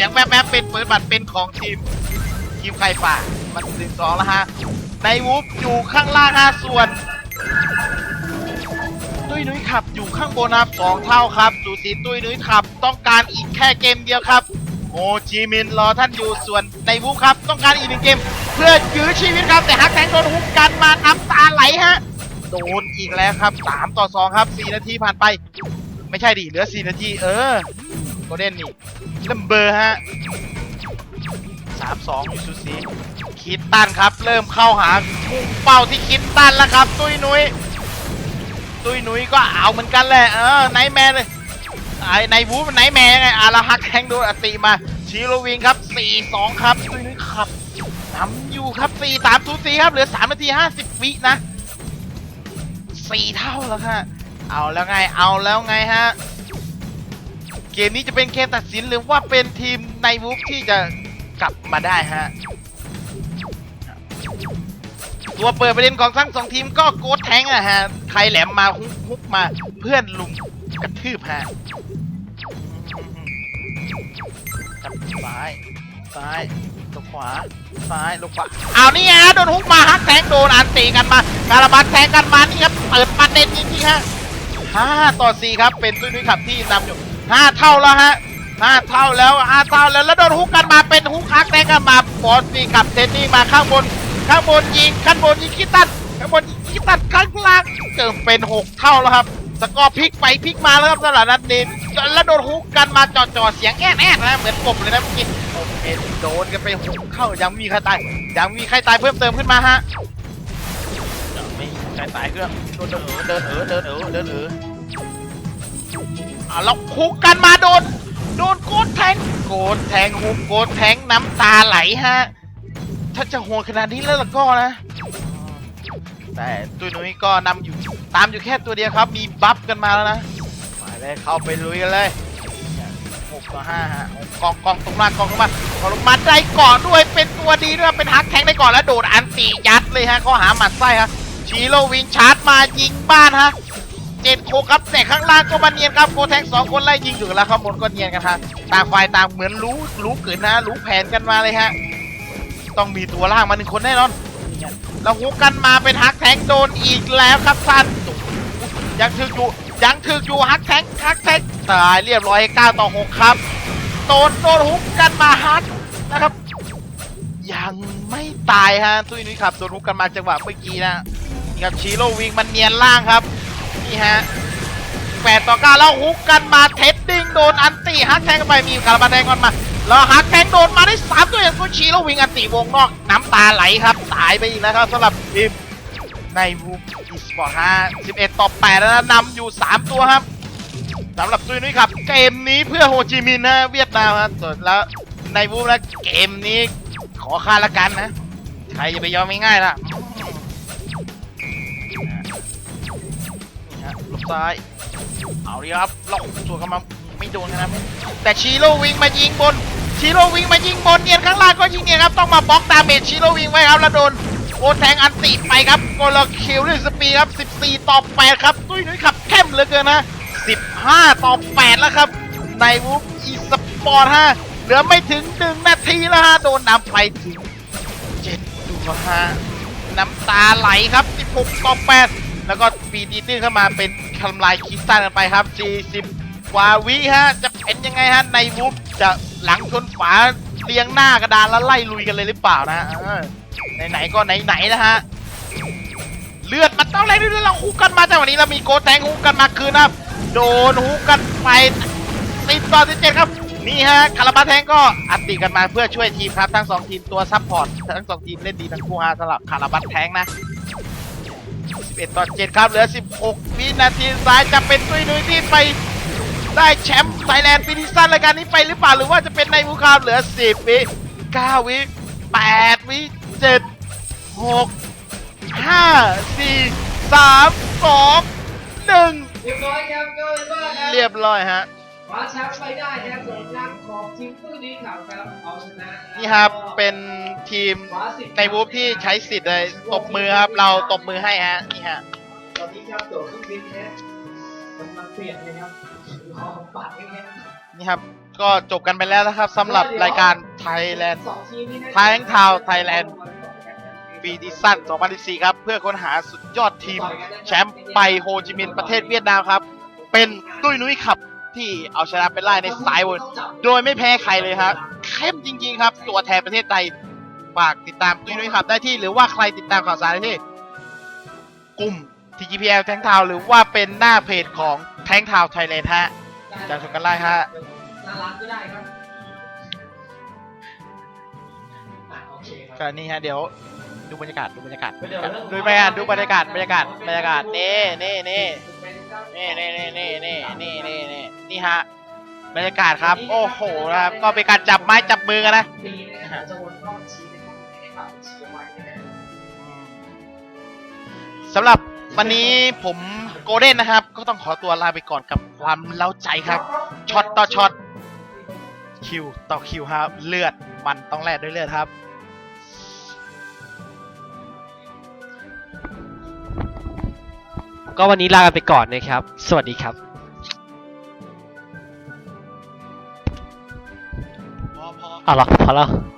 สียงแวบๆเป็นเปิดบัตรเป็นของทีมทีมใครป่ามันหนึ่งสองแล้วฮะ ในวูฟอยู่ข้างล่างฮะส่วนตุ้ยนุ้ยขับอยู่ข้างบนครับสองเท่าครับสูสีตุ้ยนุ้ยขับ ต้องการอีกแค่เกมเดียวครับโฮจิมินรอท่านอยู่ส่วนในวูฟครับ ต้องการอีกหนึ่งเกม เพื่อยื้อชีวิตครับ แต่ฮักแทงโดนฮุกกันมาน้ำตาไหลฮะโดนอีกแล้วครับ 3 ต่อ 2 ครับ 4 นาทีผ่านไป ไม่ใช่ดิเหลือ 4 นาที เออ โกเด้นนี่ลัมเบอร์ฮะ3-2อยู่สูสีคิดตันครับ เริ่มเข้าหาพุ่งเป้าที่คิดตันแล้วครับ ตุ้ยนุ้ยตุ้ยนุ้ยก็เอาเหมือนกันแหละ เออไนแมนเลยไอ้ในวูฟไนแมนไงอาราฮักแทงโดนอติมาชิโรวิงครับ 4-2 ครับ ตุ้ยนุ้ยขับนำอยู่ครับ 4-3สูสีครับ เหลือ 3 นาที 50 วินะสี่เท่าแล้วค่ะเอาแล้วไง เอาแล้วไงฮะ เกมนี้จะเป็นเกมตัดสินหรือว่าเป็นทีมในวูฟที่จะกลับมาได้ฮะ ตัวเปิดประเด็นของทั้งสองทีมก็โกดแทงอะฮะ ใครแหลมมาฮุกฮุกมาเพื่อนลุมกระทืบฮะจับซ้าย ซ้ายลงขวา ซ้ายลงขวาเอานี่ฮะโดนฮุกมาฮักแทงโดนอันตีกันมาการบัดแทงกันมานี่ครับเปิดประเด็นจริงๆฮะห้าต่อสี่ครับ เป็นตุ้ยนุ้ยขับที่นำอยู่ ห้าเท่าแล้วฮะห้าเท่าแล้วห้าเท่าแล้วแล้วโดนฮุกกันมาเป็นฮุกฮักแทงกันมาบอสซีขับเทนนี่มาข้างบน ข้างบนยิงข้างบนยิงคิดตันข้างบนยิงคิดตันข้างล่างเกิดเป็นหกเท่าแล้วครับสกอร์พลิกไปพลิกมาแล้วครับสำหรับนัดนี้แล้วโดนฮุกกันมาจ่อๆเสียงแอดแอดนะเหมือนกบเลยนะเมื่อกี้โอเคโดนกันไปหกเข้ายังมีใครตายยังมีใครตายเพิ่มเติมขึ้นมาฮะไม่มีใครตายเครื่องโดนเดินเออเดินเออเดินเออเดินเออ อะแล้วฮุกกันมาโดน โดนโกดแทง โกดแทงฮุกโกดแทงน้ำตาไหลฮะ ถ้าจะโหดขนาดนี้แล้วล่ะก็นะ แต่ตุยนุ้ยก็นำอยู่ ตามอยู่แค่ตัวเดียวครับ มีบัฟกันมาแล้วนะไปเลยเข้าไปลุยกันเลยหกต่อห้าฮะกองกองตรงมากองตรงมากองลงมาได้ก่อนด้วย เป็นตัวดีด้วย เป็นฮักแทงได้ก่อนแล้วโดดอันตียัดเลยฮะเขาหาหมัดไส้ฮะชีโรวิงชาร์จมายิงบ้านฮะ เจ็ดโคครับแต่ข้างล่างก็มาเนียนครับโกแทงสองคนไล่ยิงอยู่แล้วข้างบนก็เนียนกันฮะต่างฝ่ายต่างเหมือนรู้รู้เกินนะ รู้แผนกันมาเลยฮะ ต้องมีตัวล่างมาหนึ่งคนแน่นอนแล้วฮุกกันมาเป็นฮักแทงโดนอีกแล้วครับท่านยังถึกอยู่ยังถึกอยู่ฮักแทงฮักแทงตายเรียบร้อย9ต่อ6ครับโดนโดนฮุกกันมาฮักนะครับ ยังไม่ตายฮะตุ้ยนุ้ยครับโดนฮุกกันมาจังหวะเมื่อกี้นะนี่ครับชีโร่วิงมันเนียนล่างครับ นี่ฮะ8ต่อ9แล้วฮุกกันมาเทดดิ้งโดนอันตีฮักแทงกันไปมีคาราบาแดงกันมาแล้วฮักแทงโดนมาได้สามตัวอย่างตัวชีแล้ววิ่งอันติวงนอกน้ำตาไหลครับตายไปอีกแล้วครับสำหรับทีมในวูฟอีสปอร์ตฮะ11ต่อ8แล้วนะนำอยู่3ตัวครับสำหรับตุยนุ้ยครับเกมนี้เพื่อโฮจิมินห์นะเวียดนามครับส่วนแล้วในวูฟนะเกมนี้ขอค่าละกันนะใครจะไปยอมง่ายๆล่ะ ซ้าย เอาดีครับล็อกตัวกันมาไม่โดนนะครับแต่ชีโร่วิงมายิงบนชีโร่วิงมายิงบนเนียนข้างล่างก็ยิงเนี่ยครับต้องมาบล็อกดาเมจชีโร่วิงไว้ครับแล้วโดนโอแทงอันติไปครับโกลคิวด้วยสปีครับ 14 ต่อ 8 ครับตุ้ยนุ้ยขับเข้มเหลือเกินนะ 15 ต่อ 8 แล้วครับ ในวูฟอีสปอร์ตฮะเหลือไม่ถึง 1 นาทีแล้วฮะ โดนนำไปถึง7ตัวฮะน้ำตาไหลครับ 16 ต่อ 8 แล้วก็ปีดีตื้นเข้ามาเป็น ทำลายคิสตันกันไปครับ 40 กว่าวิฮะ จะเป็นยังไงฮะ ในวูฟจะหลังชนฝาเรียงหน้ากระดานแล้วไล่ลุยกันเลยหรือเปล่านะฮะไหนๆก็ไหนๆนะฮะ เลือดมันต้องอะไรด้วยเราฮุกกันมาจังหวะนี้เรามีโกแทงฮุกกันมาคืนนะครับ โดนฮุกกันไปสิบต่อสิบเจ็ดครับนี่ฮะคาราบาแทงก็อัดติกันมาเพื่อช่วยทีมครับทั้งสองทีมตัวซัพพอร์ตทั้งสองทีมเล่นดีทั้งคู่ฮะสำหรับคาราบาแทงนะ 11ต่อ7ครับเหลือ 16 วินาทีสุดท้ายจะเป็นตุ้ยนุ้ยที่ไปได้แชมป์ไทยแลนด์ปีที่สั้นรายการนี้ไปหรือเปล่าหรือว่าจะเป็นในบุคามเหลือ 10 วิ 9 วิ 8 วิ 7 6 5 4 3 2 1 เรียบร้อยครับก็เลยว่าครับเรียบร้อยฮะ คว้าแชมป์ไปได้นะครับสำหรับทางของทีมตู้นี้ข่าวครับเอาชนะนี่ครับเป็นทีมในวูฟที่ใช้สิทธิ์เลยตบมือครับ เราตบมือให้ฮะนี่ฮะตอนนี้ครับตัวเครื่องบินนะมันมันเปลี่ยนเลยครับขอของปัดนี่นะนี่ครับก็จบกันไปแล้วนะครับสำหรับรายการ Thailand สองทีมนี้นะท้ายทั้งทาวน์ Thailand ปีดิซัน2014ครับ เพื่อค้นหาสุดยอดทีม แชมป์ไปโฮจิมินห์ประเทศเวียดนามครับ เป็นตุ้ยนุ้ยขับ ที่เอาชนะเป็นไล่ในสายบนโดยไม่แพ้ใครเลยครับเข้มจริง ๆ ครับ ตัวแทนประเทศไทยฝากติดตามตุ้ยนุ้ยขับได้ที่หรือว่าใครติดตามข่าวสารได้ที่กลุ่ม TGPL แทงทาวหรือว่าเป็นหน้าเพจของแทงทาวไทยแลนด์ฮะจะชมกันไล่ฮะน่ารักก็ได้ครับก็นี่ฮะเดี๋ยวดูบรรยากาศดูบรรยากาศเดี๋ยวดูบรรยากาศดูบรรยากาศบรรยากาศบรรยากาศนี่นี่นี่นี่นี่นี่นี่นี่นี่ นี่ฮะบรรยากาศครับ โอ้โหนะครับ ก็เป็นการจับไม้จับมือกันนะสำหรับวันนี้ผมโกลเด้นนะครับ ก็ต้องขอตัวลาไปก่อนกับความเล้าใจครับช็อตต่อช็อตคิวต่อคิวครับ เลือดมันต้องแลกด้วยเลือดครับก็วันนี้ลากันไปก่อนนะครับ สวัสดีครับ 好了好了。